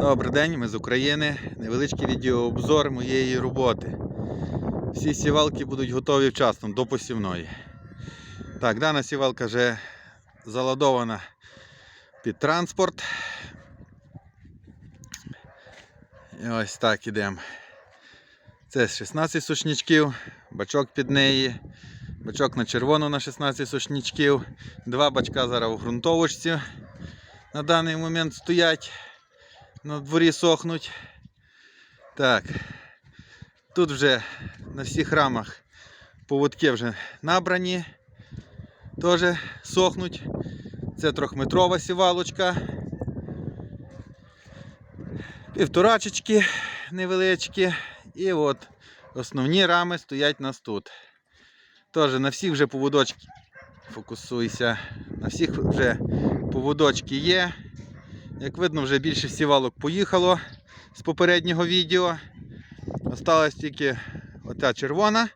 Добрий день, ми з України. Невеличкий відеообзор моєї роботи. Всі сівалки будуть готові вчасно до посівної. Так, дана сівалка вже заладована під транспорт. І ось так ідемо. Це 16 сушнічків, бачок під неї, бачок на червону на 16 сушнічків, два бачка зараз в ґрунтовочці на даний момент стоять, на дворі сохнуть. Так, тут вже на всіх рамах поводки вже набрані, теж сохнуть. Це трьохметрова сівалочка. Півторачечки невеличкі. І от основні рами стоять у нас тут. Теж на всіх вже поводочки. Фокусуйся. На всіх вже поводочки є. Як видно, вже більше сівалок поїхало з попереднього відео. Осталась тільки оця червона,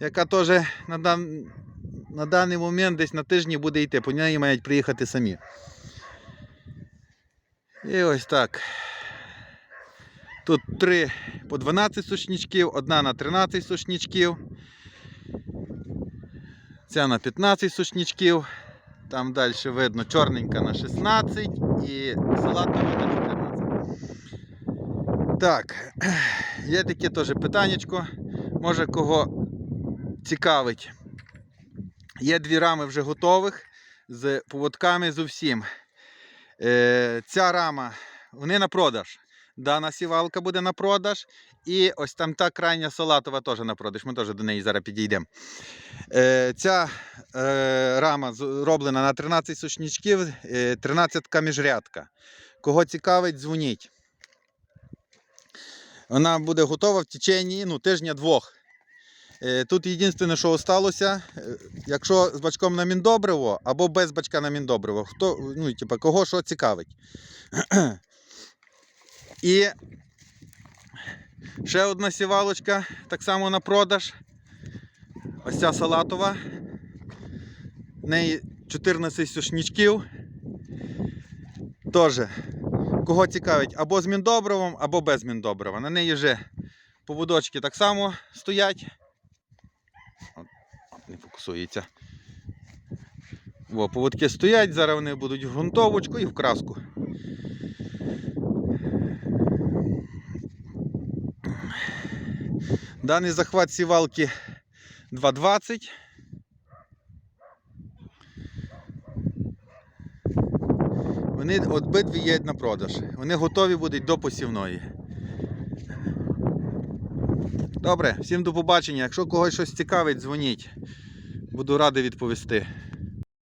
яка теж на, дан... на даний момент десь на тижні буде йти. По неї мають приїхати самі. І ось так. Тут три по 12 сушнічків, одна на 13 сушнічків. Ця на 15 сушнічків. Там далі видно чорненька на 16 і салатова на 14. Так, є таке теж питаннячко. Може кого цікавить. Є дві рами вже готових з поводками з усім. Е, ця рама, вони на продаж. Дана сівалка буде на продаж. І ось там та крайня салатова теж на продаж. Ми теж до неї зараз підійдемо. Е, ця е, рама зроблена на 13 сушнічків, е, 13 міжрядка. Кого цікавить, дзвоніть. Вона буде готова в течені ну, тижня-двох. Е, Тут єдине, що залишилося, якщо з бачком на міндобриво або без бачка на міндобриво, хто, ну, типу, кого що цікавить. І ще одна сівалочка, так само на продаж. Ось ця салатова. В неї 14 сушнічків. Теж, кого цікавить, або з міндобривом, або без міндобрива. На неї вже поводочки так само стоять. Не фокусується. О, поводки стоять, зараз вони будуть в ґрунтовочку і в краску. Даний захват сівалки 2,20. Вони обидві є на продаж. Вони готові будуть до посівної. Добре, всім до побачення. Якщо когось щось цікавить, дзвоніть. Буду радий відповісти.